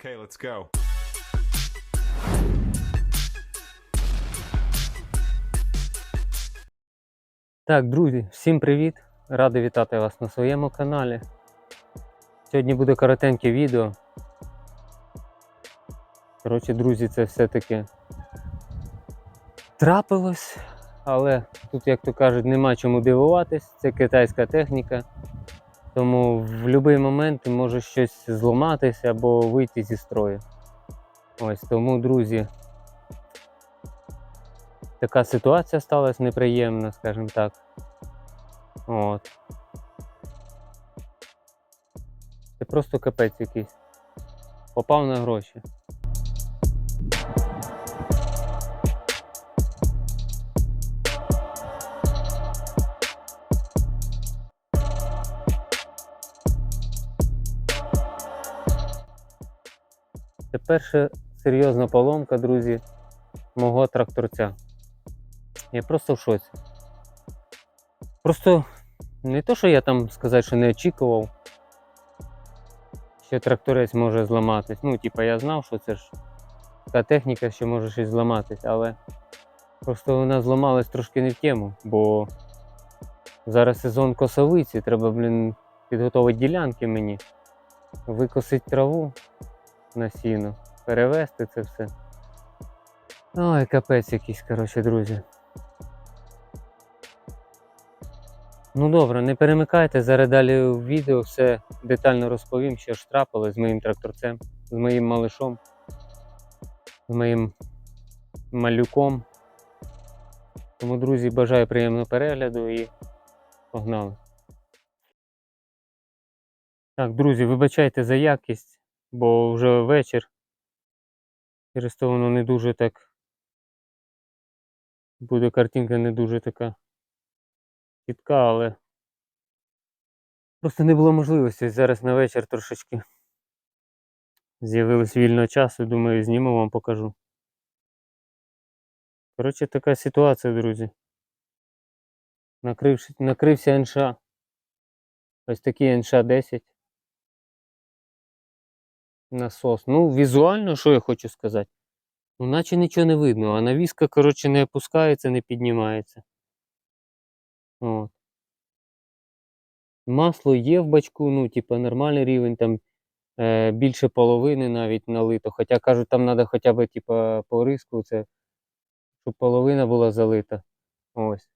Okay, let's go. Так, друзі, всім привіт! Радий вітати вас на своєму каналі. Сьогодні буде коротеньке відео. Коротше, друзі, це все-таки трапилось, але тут, як то кажуть, нема чому дивуватись. Це китайська техніка. Тому в будь-який момент може щось зламатися або вийти зі строю. Ось тому, друзі, така ситуація сталася неприємна, скажімо так. От. Це просто капець якийсь. Попав на гроші. Це перша серйозна поломка, друзі, мого тракторця. Я просто в шоці. Просто не то, що я там сказати, що не очікував, що тракторець може зламатись. Ну, типа, я знав, що це ж така техніка, що може щось зламатись, але просто вона зламалась трошки не в тему, бо зараз сезон косовиці, треба, блін, підготувати ділянки мені, викосити траву на сіно, перевести це все. Ой, капець якийсь, коротше, друзі. Ну добре, не перемикайте, зараз далі в відео все детально розповім, що ж трапилось з моїм тракторцем, з моїм малишом, з моїм малюком. Тому, друзі, бажаю приємного перегляду і погнали. Так, друзі, вибачайте за якість, бо вже вечір. Через то воно не дуже так. Буде картинка не дуже така чітка, але просто не було можливості. Зараз на вечір трошечки з'явилось вільного часу, думаю, зніму вам покажу. Коротше, така ситуація, друзі. Накривши, накрився НШ. Ось такий НШ 10. Насос. Ну, візуально, що я хочу сказати? Ну, наче нічого не видно, а навіска, коротше, не опускається, не піднімається. От. Масло є в бачку, ну, типа, нормальний рівень, там е, більше половини навіть налито. Хоча кажуть, там треба хоча б типа, по риску, це, щоб половина була залита. Ось.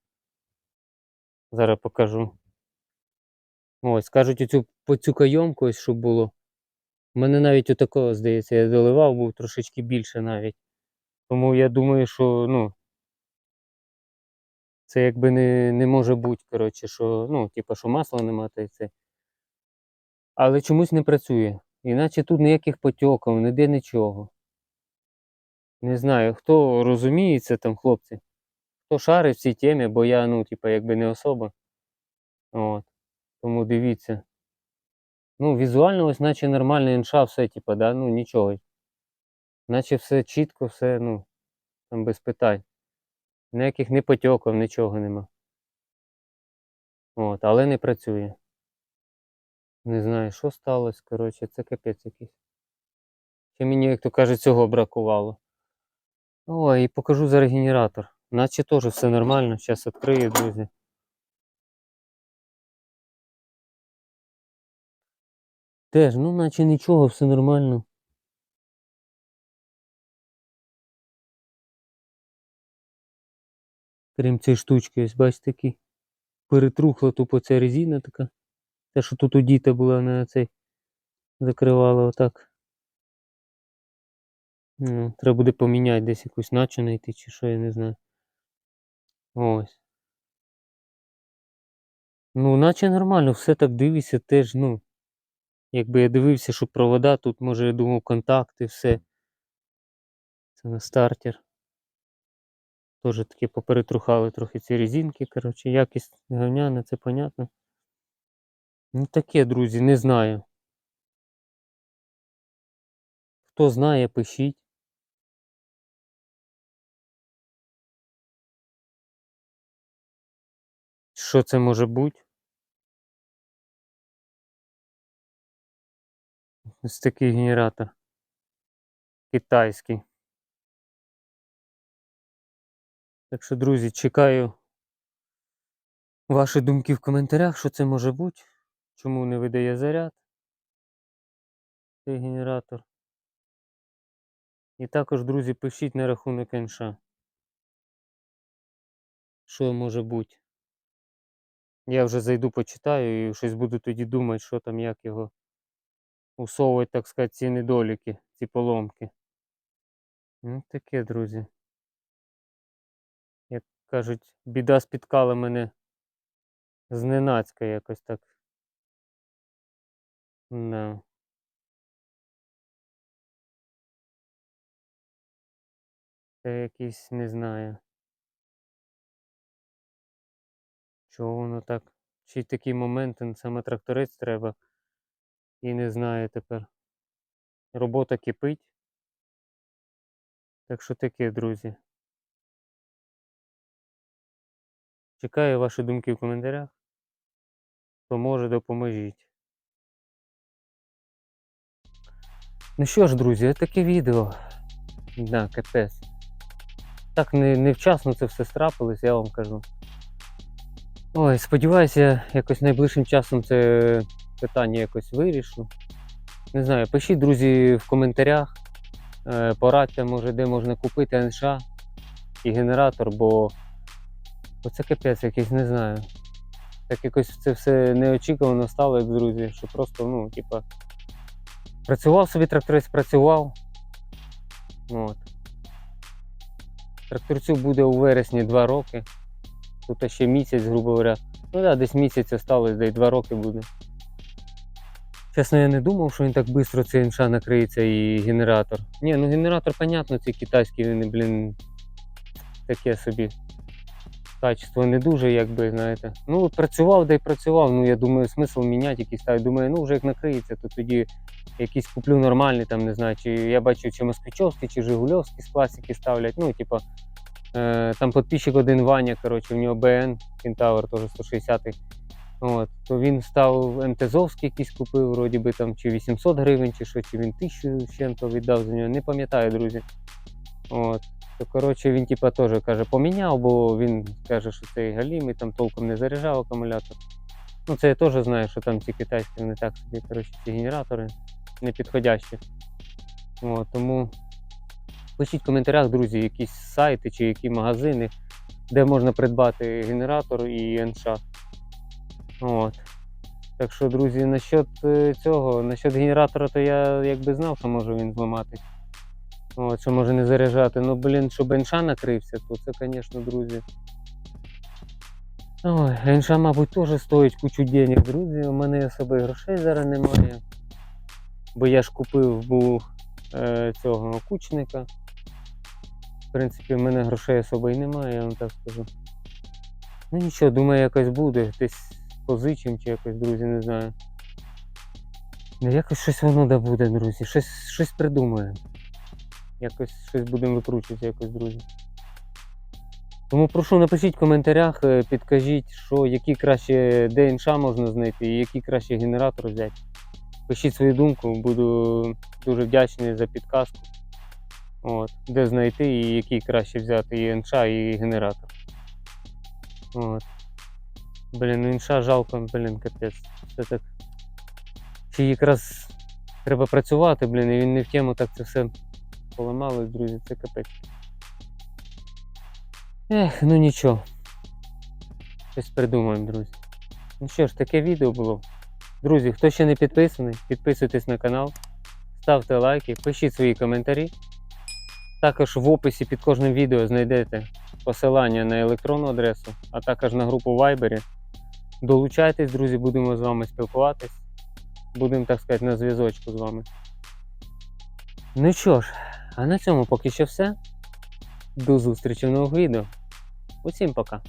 Зараз покажу. Ось, кажуть, оцю, по цю кайомку, ось, щоб було. Мене навіть у такого, здається, я доливав, був трошечки більше навіть. Тому я думаю, що, ну, це якби не, не може бути, коротше, що, ну, типу, що масла нема, та й це. Але чомусь не працює. Іначе тут ніяких потьоків, ніде нічого. Не знаю, хто розуміється там, хлопці, хто шарить в цій темі, бо я, ну, типу, якби не особа. От. Тому дивіться. Ну, візуально ось наче нормальний інша, все, типу, да, ну нічого. Наче все чітко, все, ну, там без питань. Ніяких не потьоків, нічого нема. От, але не працює. Не знаю, що сталося, коротше, це капець якийсь. Ще мені, як то кажуть, цього бракувало. Ой, і покажу зараз генератор. Наче теж все нормально. Зараз відкрию, друзі. Теж, ну наче нічого, все нормально. Крім цієї штучки, ось бачите, такий. Перетрухла тупо ця резина така. Те, що тут діта була на цей закривала отак. Ну, треба буде поміняти десь якусь наче знайти чи що, я не знаю. Ось. Ну, наче нормально, все так дивишся теж, ну. Якби я дивився, що провода, тут може я думав контакти, все. Це на стартер. Тоже таки поперетрухали трохи ці резинки, коротше, якість говняна, це понятно. Ну таке, друзі, не знаю. Хто знає, пишіть. Що це може бути? Ось такий генератор. китайський. Так що, друзі, чекаю ваші думки в коментарях, що це може бути, чому не видає заряд цей генератор. І також, друзі, пишіть на рахунок НШ. Що може бути. Я вже зайду почитаю і щось буду тоді думати, що там, як його усовувати, так сказати, ці недоліки, ці поломки. Ну, таке, друзі. Як кажуть, біда спіткала мене зненацька якось так. Да. Це якийсь, не знаю. Чого воно так? Чи й такий момент, саме тракторець треба. І не знаю тепер. Робота кипить. Так що таке, друзі. Чекаю ваші думки в коментарях. Хто може, допоможіть. Ну що ж, друзі, таке відео. Да, капець. Так не, невчасно це все страпилось, я вам кажу. Ой, сподіваюся, якось найближчим часом це питання якось вирішу. Не знаю, пишіть, друзі, в коментарях. Е, порадьте, може, де можна купити НШ і генератор, бо бо це капець якийсь, не знаю. Так якось це все неочікувано стало, як друзі, що просто, ну, типа, працював собі тракторець, працював. От. Тракторцю буде у вересні 2 роки. Тут ще місяць, грубо говоря. Ну да, десь місяць осталось, де й 2 роки буде. Чесно, я не думав, що він так швидко цей інша накриється і генератор. Ні, ну генератор, понятно, цей китайський, він, блін, таке собі. Качество не дуже, якби, знаєте. Ну, працював, де й працював. Ну, я думаю, смисл міняти якийсь так. Думаю, ну вже як накриється, то тоді якийсь куплю нормальний, там, не знаю, чи я бачу, чи москвичовський, чи Жигульовський з класики ставлять. Ну, типа, е, там підписчик один Ваня, коротше, в нього БН, Кентавр, теж 160-й. От, то він став МТЗовський якийсь купив, вроді би там чи 800 гривень, чи що, чи він 1000 чим-то віддав за нього, не пам'ятаю, друзі. От. То коротше він типа теж каже, поміняв, бо він каже, що цей галімий там толком не заряджав акумулятор. Ну це я теж знаю, що там ці китайські вони так собі, коротше, ці генератори не підходящі. От, тому пишіть в коментарях, друзі, якісь сайти чи які магазини, де можна придбати генератор і НШ. От. Так що, друзі, насчет е, цього, насчет генератора, то я якби знав, що може він зламати. Що може не заряджати. Ну, блін, щоб НШ накрився, то це, звісно, друзі. Ой, НШ, мабуть, теж стоїть кучу денег, друзі. У мене особо і грошей зараз немає. Бо я ж купив був е, цього окучника. В принципі, в мене грошей особо і немає, я вам так скажу. Ну нічого, думаю, якось буде. Десь позичим чи якось, друзі, не знаю. Ну, якось щось воно да буде, друзі. Щось, щось придумаємо. Якось щось будемо викручувати, якось, друзі. Тому прошу, напишіть в коментарях, е, підкажіть, що які краще де інша можна знайти і який краще генератор взяти. Пишіть свою думку, буду дуже вдячний за підказку. От, де знайти і який краще взяти і інша, і генератор. От. Блін, ну інша жалко, блін, капець. Це так. Ще якраз треба працювати, блін, і він не в тему так це все поламалось, друзі, це капець. Ех, ну нічого. Щось придумаємо, друзі. Ну що ж, таке відео було. Друзі, хто ще не підписаний, підписуйтесь на канал, ставте лайки, пишіть свої коментарі. Також в описі під кожним відео знайдете посилання на електронну адресу, а також на групу Viber. Долучайтесь, друзі, будемо з вами спілкуватись. Будемо, так сказати, на зв'язочку з вами. Ну що ж, а на цьому поки що все. До зустрічі в нових відео. Усім пока.